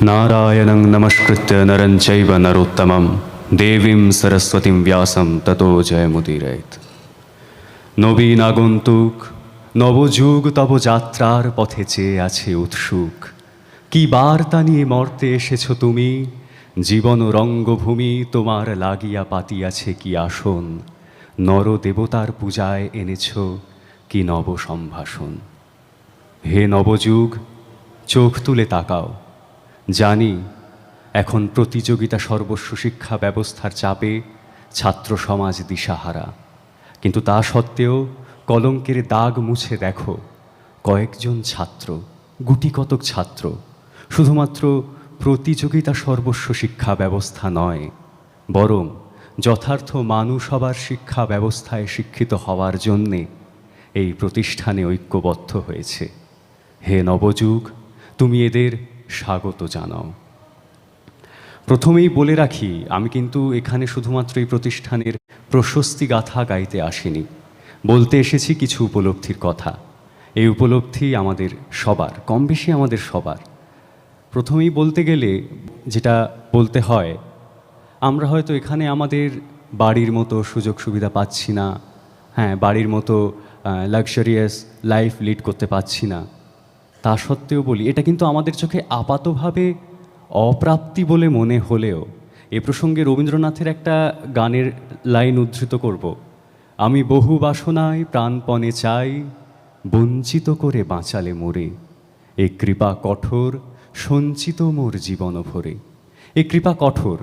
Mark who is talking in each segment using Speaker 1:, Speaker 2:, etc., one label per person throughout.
Speaker 1: নারায়ণং নমস্কৃত্য নরং চৈব নরোত্তমম দেবীং সরস্বতীং ব্যাসম ততো জয়মুদীরয়েত নবীন নবযুগ তব যাত্রার পথে চেয়ে আছে উৎসুক কি বার্তা নিয়ে মর্তে এসেছ তুমি জীবন রঙ্গভূমি তোমার লাগিয়া পাতিয়াছে কি আসন নর দেবতার পূজায় এনেছ কি নব সম্ভাষণ হে নবযুগ চোখ তুলে তাকাও জানি, এখন প্রতিযোগিতা সর্বস্ব শিক্ষা ব্যবস্থার চাপে ছাত্র সমাজ দিশাহারা। কিন্তু তা সত্ত্বেও কলঙ্কের দাগ মুছে দেখো, কয়েকজন ছাত্র গুটি কতক ছাত্র, শুধুমাত্র প্রতিযোগিতা সর্বস্ব শিক্ষা ব্যবস্থা নয়, বরং যথার্থ মানুষ হবার শিক্ষা ব্যবস্থায় শিক্ষিত হওয়ার জন্যে এই প্রতিষ্ঠানে ঐক্যবদ্ধ হয়েছে। হে নবযুগ, তুমি এদের স্বাগত জানাও। প্রথমেই বলে রাখি, আমি কিন্তু এখানে শুধুমাত্র এই প্রতিষ্ঠানের প্রশস্তি গাথা গাইতে আসিনি। বলতে এসেছি কিছু উপলব্ধির কথা। এই উপলব্ধি আমাদের সবার কম বেশি আমাদের সবার। প্রথমেই বলতে গেলে, যেটা বলতে হয়, আমরা হয়তো এখানে আমাদের বাড়ির মতো সুযোগ সুবিধা পাচ্ছি না হ্যাঁ বাড়ির মতো লাক্সারিয়াস লাইফ লিড করতে পারছি না। তা সত্ত্বেও বলি, এটা কিন্তু আমাদের চোখে আপাতভাবে অপ্রাপ্তি বলে মনে হলেও এ প্রসঙ্গে রবীন্দ্রনাথের একটা গানের লাইন উদ্ধৃত করব। আমি বহু বাসনায় প্রাণপণে চাই, বঞ্চিত করে বাঁচালে মোরে। এ কৃপা কঠোর, সঞ্চিত মোর জীবন ভরে। এ কৃপা কঠোর,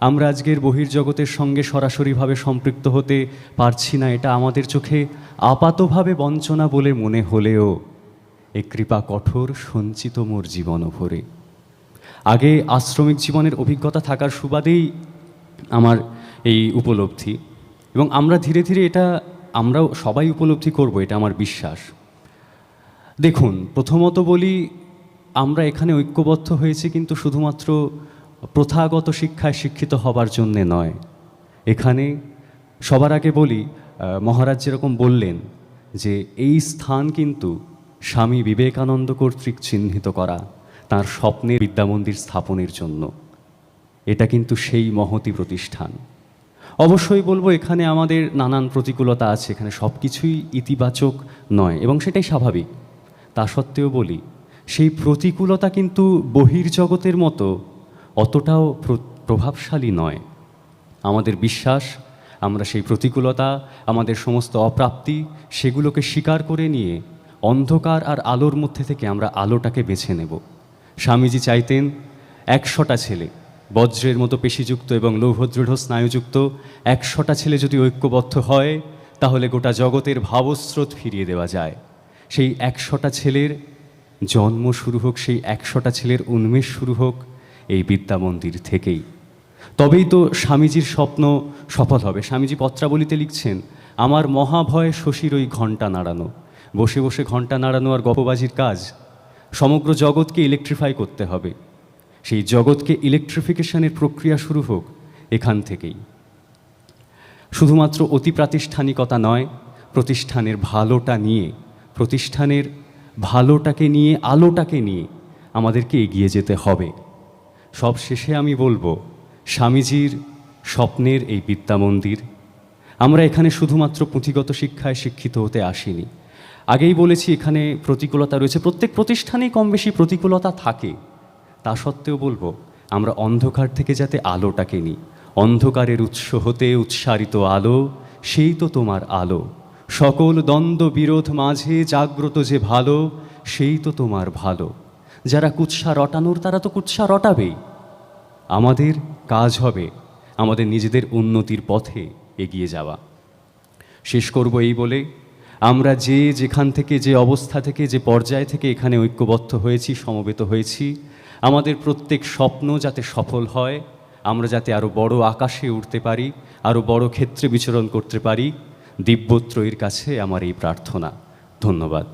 Speaker 1: আমরা আজকের বহির্জগতের সঙ্গে সরাসরিভাবে সম্পৃক্ত হতে পারছি না, এটা আমাদের চোখে আপাতভাবে বঞ্চনা বলে মনে হলেও এ কৃপা কঠোর, সঞ্চিত মোর জীবন ভরে আগে আশ্রমিক জীবনের অভিজ্ঞতা থাকার সুবাদেই আমার এই উপলব্ধি এবং আমরা ধীরে ধীরে এটা আমরাও সবাই উপলব্ধি করব, এটা আমার বিশ্বাস। দেখুন, প্রথমত বলি, আমরা এখানে ঐক্যবদ্ধ হয়েছি কিন্তু শুধুমাত্র প্রথাগত শিক্ষায় শিক্ষিত হবার জন্যে নয়। এখানে সবার আগে বলি মহারাজ যেরকম বললেন যে, এই স্থান কিন্তু স্বামী বিবেকানন্দ কর্তৃক চিহ্নিত করা তার স্বপ্নের বিদ্যামন্দির স্থাপনের জন্য। এটা কিন্তু সেই মহতি প্রতিষ্ঠান। অবশ্যই বলব এখানে আমাদের নানান প্রতিকূলতা আছে, এখানে সব কিছুই ইতিবাচক নয় এবং সেটাই স্বাভাবিক। তা সত্ত্বেও বলি, সেই প্রতিকূলতা কিন্তু বহির্জগতের মতো অতটাও প্রভাবশালী নয়। আমাদের বিশ্বাস, আমরা সেই প্রতিকূলতা, আমাদের সমস্ত অপ্রাপ্তি সেগুলোকে স্বীকার করে নিয়ে অন্ধকার আর আলোর মধ্যে থেকে আমরা আলোটাকে বেছে নেব। স্বামীজি চাইতেন, একশোটা ছেলে, বজ্রের মতো পেশিযুক্ত এবং লৌহদৃঢ় স্নায়ুযুক্ত একশোটা ছেলে যদি ঐক্যবদ্ধ হয়, তাহলে গোটা জগতের ভাবস্রোত ফিরিয়ে দেওয়া যায়। সেই একশোটা ছেলের জন্ম শুরু হোক, সেই একশোটা ছেলের উন্মেষ শুরু হোক, এই বিদ্যা মন্দির থেকেই। তবেই তো স্বামীজির স্বপ্ন সফল হবে। স্বামীজি পত্রাবলিতে লিখছেন, আমার মহাভয় শশীর ওই ঘণ্টা নাড়ানো। বসে বসে ঘণ্টা নাড়ানো আর গপবাজির কাজ। সমগ্র জগৎকে ইলেকট্রিফাই করতে হবে। সেই জগৎকে ইলেকট্রিফিকেশনের প্রক্রিয়া শুরু হোক এখান থেকেই। শুধুমাত্র অতি প্রাতিষ্ঠানিকতা নয়, প্রতিষ্ঠানের ভালোটা নিয়ে, প্রতিষ্ঠানের ভালোটাকে নিয়ে, আলোটাকে নিয়ে আমাদেরকে এগিয়ে যেতে হবে। সব শেষে আমি বলব, স্বামীজির স্বপ্নের এই বিদ্যা মন্দির, আমরা এখানে শুধুমাত্র পুঁথিগত শিক্ষায় শিক্ষিত হতে আসিনি। আগেই বলেছি, এখানে প্রতিকূলতা রয়েছে। প্রত্যেক প্রতিষ্ঠানেই কম বেশি প্রতিকূলতা থাকে। তা সত্ত্বেও বলব, আমরা অন্ধকার থেকে যাতে আলোটাকে নিই অন্ধকারের উৎস হতে উৎসারিত আলো, সেই তো তোমার আলো। সকল দ্বন্দ্ব বিরোধ মাঝে জাগ্রত যে ভালো, সেই তো তোমার ভালো। যারা কুৎসা রটানোর, তারা তো কুৎসা রটাবেই। আমাদের কাজ হবে, আমাদের নিজেদের উন্নতির পথে এগিয়ে যাওয়া। শেষ করব এই বলে আমরা যে যেখান থেকে, যে অবস্থা থেকে, যে পর্যায় থেকে এখানে ঐক্যবদ্ধ হয়েছি, সমবেত হয়েছি, আমাদের প্রত্যেক স্বপ্ন যাতে সফল হয়, আমরা যাতে আরও বড় আকাশে উঠতে পারি আরও বড় ক্ষেত্রে বিচরণ করতে পারি, দিব্যত্রয়ীর কাছে আমার এই প্রার্থনা। ধন্যবাদ।